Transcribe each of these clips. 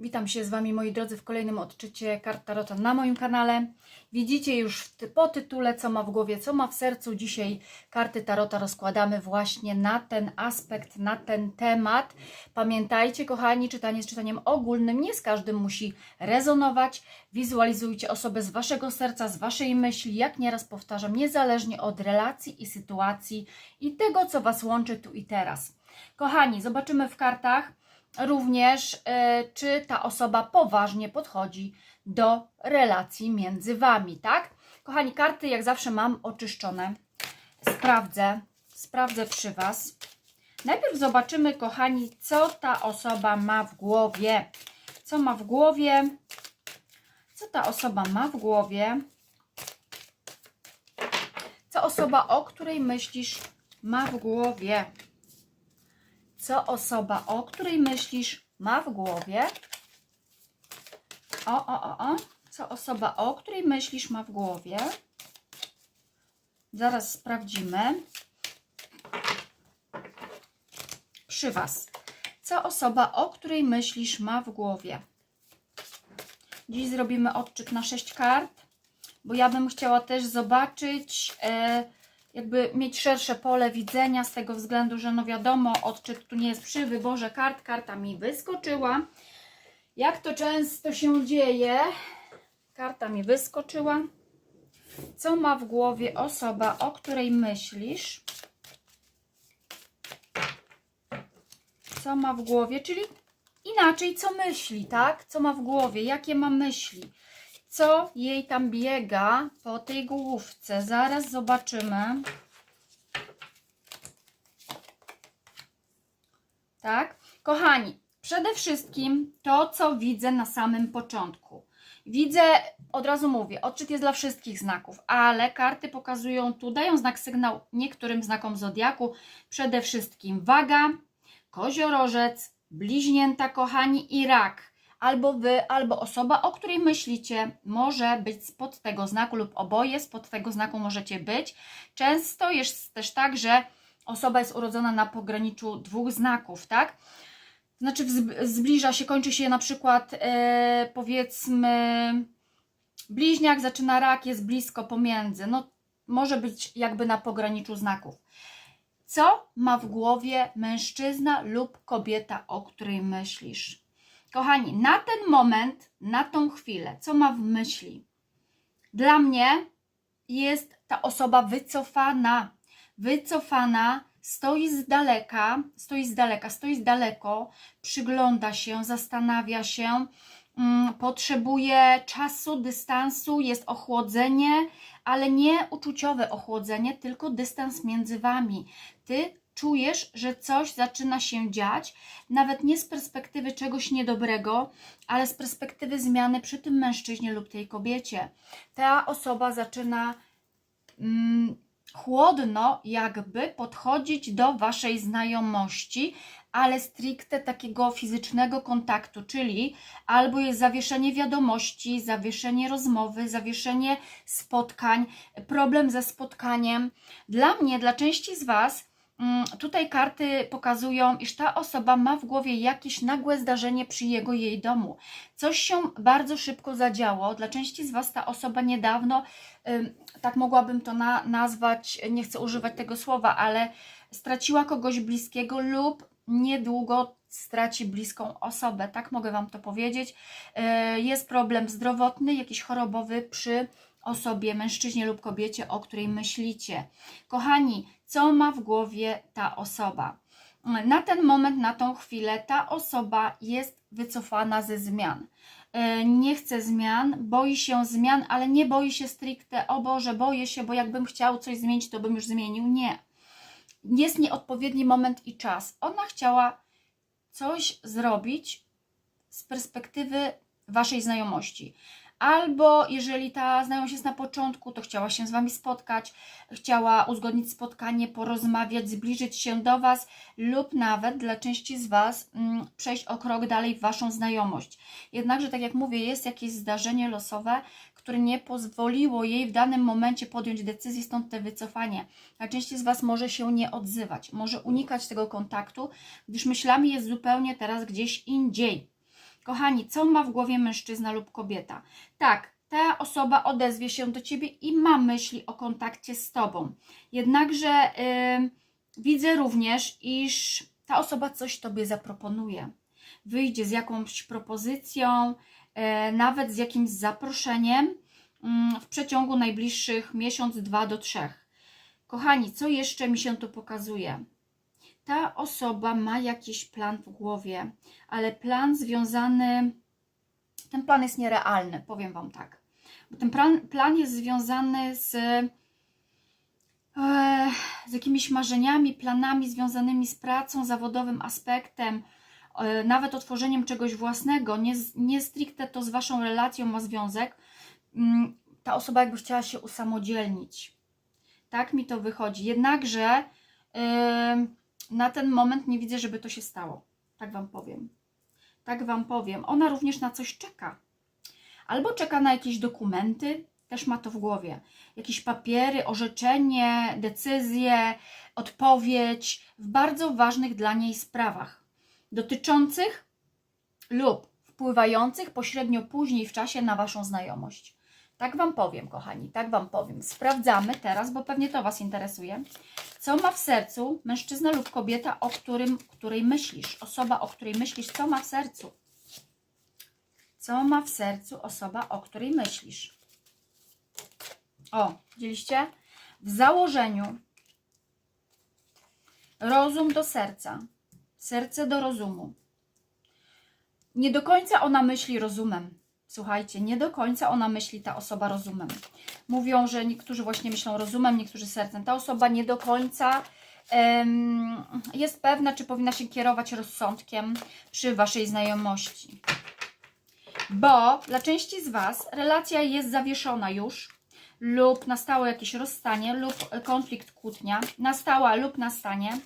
Witam się z Wami, moi drodzy, w kolejnym odczycie kart Tarota na moim kanale. Widzicie już po tytule, co ma w głowie, co ma w sercu. Dzisiaj karty Tarota rozkładamy właśnie na ten aspekt, na ten temat. Pamiętajcie, kochani, czytanie z czytaniem ogólnym nie z każdym musi rezonować. Wizualizujcie osobę z Waszego serca, z Waszej myśli, jak nieraz powtarzam, niezależnie od relacji i sytuacji i tego, co Was łączy tu i teraz. Kochani, zobaczymy w kartach również, e, czy ta osoba poważnie podchodzi do relacji między Wami, tak? Kochani, karty jak zawsze mam oczyszczone. Sprawdzę, sprawdzę przy Was. Najpierw zobaczymy, kochani, co ta osoba ma w głowie. Co ma w głowie? Co ta osoba ma w głowie? Co osoba, o której myślisz, ma w głowie? Co osoba, o której myślisz, ma w głowie. O, o, o, o. Co osoba, o której myślisz, ma w głowie. Zaraz sprawdzimy. Przy Was. Co osoba, o której myślisz, ma w głowie. Dziś zrobimy odczyt na 6 kart, bo ja bym chciała też zobaczyć. E, jakby mieć szersze pole widzenia z tego względu, że no wiadomo, odczyt tu nie jest przy wyborze kart, karta mi wyskoczyła. Jak to często się dzieje, karta mi wyskoczyła. Co ma w głowie osoba, o której myślisz? Co ma w głowie, czyli inaczej, co myśli, tak? Co ma w głowie, jakie ma myśli? Co jej tam biega po tej główce. Zaraz zobaczymy. Tak? Kochani, przede wszystkim to, co widzę na samym początku. Widzę, od razu mówię, odczyt jest dla wszystkich znaków, ale karty pokazują tu, dają znak sygnał niektórym znakom zodiaku. Przede wszystkim waga, koziorożec, bliźnięta, kochani i rak albo wy, albo osoba, o której myślicie, może być spod tego znaku lub oboje spod tego znaku możecie być. Często jest też tak, że osoba jest urodzona na pograniczu dwóch znaków, tak? Znaczy zbliża się, kończy się na przykład e, powiedzmy bliźniak, zaczyna rak, jest blisko pomiędzy. No może być jakby na pograniczu znaków. Co ma w głowie mężczyzna lub kobieta, o której myślisz? Kochani, na ten moment, na tą chwilę, co ma w myśli? Dla mnie jest ta osoba wycofana. Wycofana, stoi z daleka, stoi z daleka, stoi z daleko, przygląda się, zastanawia się, mm, potrzebuje czasu, dystansu, jest ochłodzenie, ale nie uczuciowe ochłodzenie, tylko dystans między wami. Ty czujesz, że coś zaczyna się dziać, nawet nie z perspektywy czegoś niedobrego, ale z perspektywy zmiany przy tym mężczyźnie lub tej kobiecie. Ta osoba zaczyna mm, chłodno, jakby podchodzić do waszej znajomości, ale stricte takiego fizycznego kontaktu, czyli albo jest zawieszenie wiadomości, zawieszenie rozmowy, zawieszenie spotkań, problem ze spotkaniem. Dla mnie, dla części z Was, Tutaj karty pokazują, iż ta osoba ma w głowie jakieś nagłe zdarzenie przy jego jej domu. Coś się bardzo szybko zadziało. Dla części z Was ta osoba niedawno, tak mogłabym to na, nazwać, nie chcę używać tego słowa, ale straciła kogoś bliskiego lub niedługo straci bliską osobę. Tak mogę Wam to powiedzieć. Yy, Jest problem zdrowotny, jakiś chorobowy przy osobie, mężczyźnie lub kobiecie, o której myślicie. Kochani, co ma w głowie ta osoba? Na ten moment, na tą chwilę, ta osoba jest wycofana ze zmian. E, Nie chce zmian, boi się zmian, ale nie boi się stricte, o Boże, boję się, bo jakbym chciał coś zmienić, to bym już zmienił. Nie. Jest nieodpowiedni moment i czas. Ona chciała coś zrobić z perspektywy Waszej znajomości. Albo jeżeli ta znajomość jest na początku, to chciała się z Wami spotkać, chciała uzgodnić spotkanie, porozmawiać, zbliżyć się do Was, lub nawet dla części z Was mm, przejść o krok dalej w Waszą znajomość. Jednakże, tak jak mówię, jest jakieś zdarzenie losowe, które nie pozwoliło jej w danym momencie podjąć decyzji, stąd te wycofanie. A części z Was może się nie odzywać, może unikać tego kontaktu, gdyż myślami jest zupełnie teraz gdzieś indziej. Kochani, co ma w głowie mężczyzna lub kobieta? Tak, ta osoba odezwie się do ciebie i ma myśli o kontakcie z tobą. Jednakże ym, widzę również, iż ta osoba coś tobie zaproponuje. Wyjdzie z jakąś propozycją, e, nawet z jakimś zaproszeniem mm, w przeciągu najbliższych miesiąc, dwa do trzech. Kochani, co jeszcze mi się tu pokazuje? Ta osoba ma jakiś plan w głowie, ale plan związany. Ten plan jest nierealny, powiem Wam tak. Bo ten plan, plan jest związany z, e, z jakimiś marzeniami, planami związanymi z pracą, zawodowym aspektem, e, nawet otworzeniem czegoś własnego. Nie, nie stricte to z Waszą relacją ma związek. Mm, Ta osoba jakby chciała się usamodzielnić. Tak mi to wychodzi. Jednakże ym, na ten moment nie widzę, żeby to się stało. Tak Wam powiem. Tak Wam powiem. Ona również na coś czeka. Albo czeka na jakieś dokumenty, też ma to w głowie. Jakieś papiery, orzeczenie, decyzję, odpowiedź w bardzo ważnych dla niej sprawach dotyczących lub wpływających pośrednio później w czasie na Waszą znajomość. Tak Wam powiem, kochani, tak Wam powiem. Sprawdzamy teraz, bo pewnie to Was interesuje. Co ma w sercu mężczyzna lub kobieta, o którym, której myślisz? Osoba, o której myślisz, co ma w sercu? Co ma w sercu osoba, o której myślisz? O, widzieliście? W założeniu rozum do serca, serce do rozumu. Nie do końca ona myśli rozumem. Słuchajcie, nie do końca ona myśli ta osoba rozumem. Mówią, że niektórzy właśnie myślą rozumem, niektórzy sercem. Ta osoba nie do końca em, jest pewna, czy powinna się kierować rozsądkiem przy waszej znajomości. Bo dla części z Was relacja jest zawieszona już, lub nastało jakieś rozstanie, lub konflikt, kłótnia, nastała lub nastanie.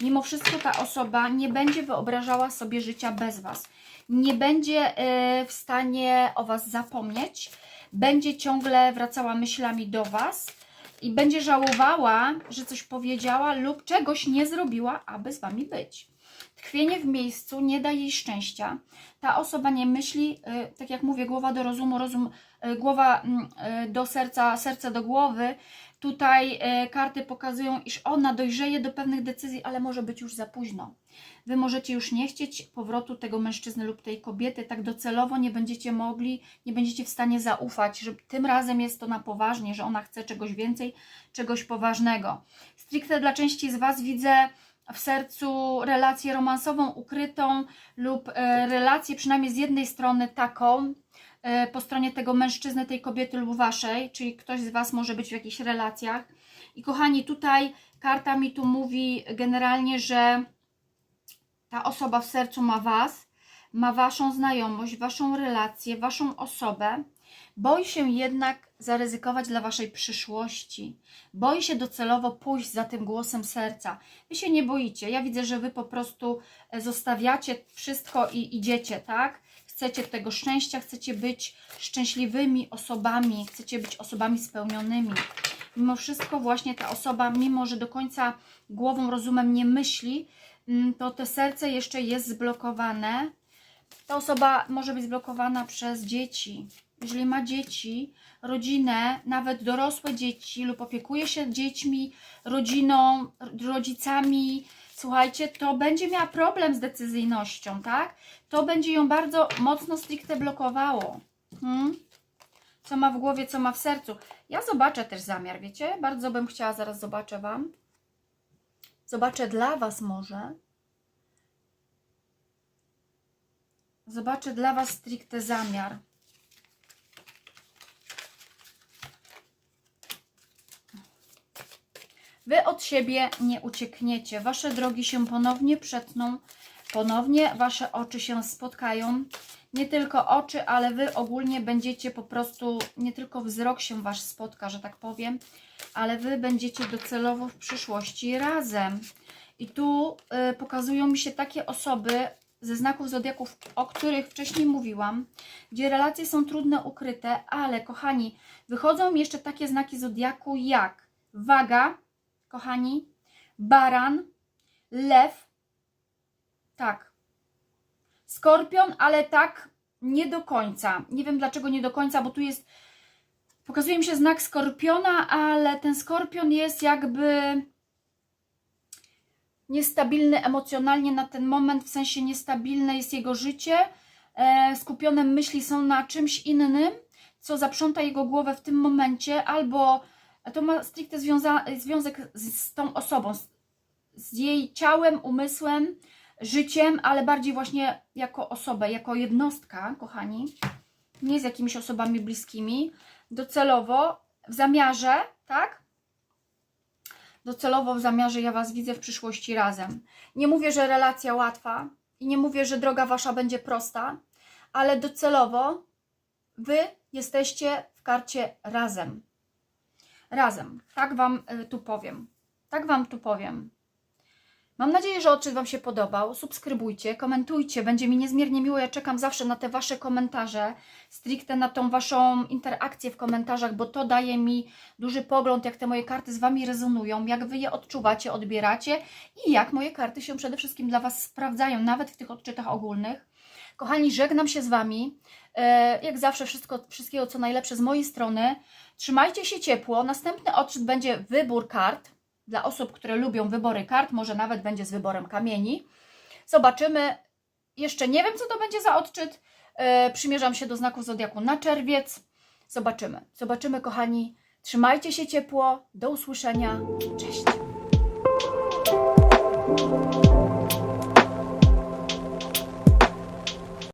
Mimo wszystko ta osoba nie będzie wyobrażała sobie życia bez Was. Nie będzie e, w stanie o Was zapomnieć, będzie ciągle wracała myślami do Was i będzie żałowała, że coś powiedziała lub czegoś nie zrobiła, aby z Wami być. Tkwienie w miejscu nie da jej szczęścia. Ta osoba nie myśli, y, tak jak mówię, głowa do rozumu, rozum, y, głowa mm, y, do serca, serce do głowy. Tutaj y, karty pokazują, iż ona dojrzeje do pewnych decyzji, ale może być już za późno. Wy możecie już nie chcieć powrotu tego mężczyzny lub tej kobiety, tak docelowo nie będziecie mogli, nie będziecie w stanie zaufać, że tym razem jest to na poważnie, że ona chce czegoś więcej, czegoś poważnego. Stricte dla części z Was widzę w sercu relację romansową, ukrytą lub e, relację przynajmniej z jednej strony taką, e, po stronie tego mężczyzny, tej kobiety lub waszej, czyli ktoś z was może być w jakichś relacjach. I kochani, tutaj karta mi tu mówi generalnie, że ta osoba w sercu ma was, ma waszą znajomość, waszą relację, waszą osobę. Boi się jednak zaryzykować dla waszej przyszłości. Boi się docelowo pójść za tym głosem serca. Wy się nie boicie. Ja widzę, że wy po prostu e, zostawiacie wszystko i idziecie, tak? Chcecie tego szczęścia, chcecie być szczęśliwymi osobami, chcecie być osobami spełnionymi. Mimo wszystko, właśnie ta osoba, mimo że do końca głową, rozumem nie myśli, mm, to to serce jeszcze jest zblokowane. Ta osoba może być zblokowana przez dzieci. Jeżeli ma dzieci, rodzinę, nawet dorosłe dzieci lub opiekuje się dziećmi, rodziną, rodzicami, słuchajcie, to będzie miała problem z decyzyjnością, tak? To będzie ją bardzo mocno stricte blokowało. Hmm? Co ma w głowie, co ma w sercu. Ja zobaczę też zamiar, wiecie? Bardzo bym chciała, zaraz zobaczę Wam. Zobaczę dla Was może. Zobaczę dla Was stricte zamiar. Wy od siebie nie uciekniecie. Wasze drogi się ponownie przetną, ponownie wasze oczy się spotkają. Nie tylko oczy, ale wy ogólnie będziecie po prostu, nie tylko wzrok się wasz spotka, że tak powiem, ale wy będziecie docelowo w przyszłości razem. I tu y, pokazują mi się takie osoby ze znaków zodiaków, o których wcześniej mówiłam, gdzie relacje są trudne, ukryte, ale kochani, wychodzą jeszcze takie znaki zodiaku jak waga, kochani, baran, lew. Tak. Skorpion, ale tak nie do końca. Nie wiem dlaczego nie do końca, bo tu jest. Pokazuje mi się znak skorpiona, ale ten skorpion jest jakby niestabilny emocjonalnie na ten moment, w sensie niestabilne jest jego życie. E, skupione myśli są na czymś innym, co zaprząta jego głowę w tym momencie, albo to ma stricte związa- związek z, z tą osobą, z, z jej ciałem, umysłem, życiem, ale bardziej właśnie jako osobę, jako jednostka, kochani, nie z jakimiś osobami bliskimi, docelowo, w zamiarze, tak? Docelowo w zamiarze ja Was widzę w przyszłości razem. Nie mówię, że relacja łatwa i nie mówię, że droga Wasza będzie prosta, ale docelowo Wy jesteście w karcie razem. Razem. Tak Wam y, tu powiem. Tak Wam tu powiem. Mam nadzieję, że odczyt Wam się podobał. Subskrybujcie, komentujcie. Będzie mi niezmiernie miło. Ja czekam zawsze na te Wasze komentarze, stricte na tą Waszą interakcję w komentarzach, bo to daje mi duży pogląd, jak te moje karty z Wami rezonują, jak Wy je odczuwacie, odbieracie i jak moje karty się przede wszystkim dla Was sprawdzają, nawet w tych odczytach ogólnych. Kochani, żegnam się z Wami. E, Jak zawsze, wszystko, wszystkiego co najlepsze z mojej strony. Trzymajcie się ciepło. Następny odczyt będzie wybór kart dla osób, które lubią wybory kart, może nawet będzie z wyborem kamieni. Zobaczymy. Jeszcze nie wiem, co to będzie za odczyt. E, Przymierzam się do znaków zodiaku na czerwiec. Zobaczymy. Zobaczymy, kochani. Trzymajcie się ciepło. Do usłyszenia. Cześć.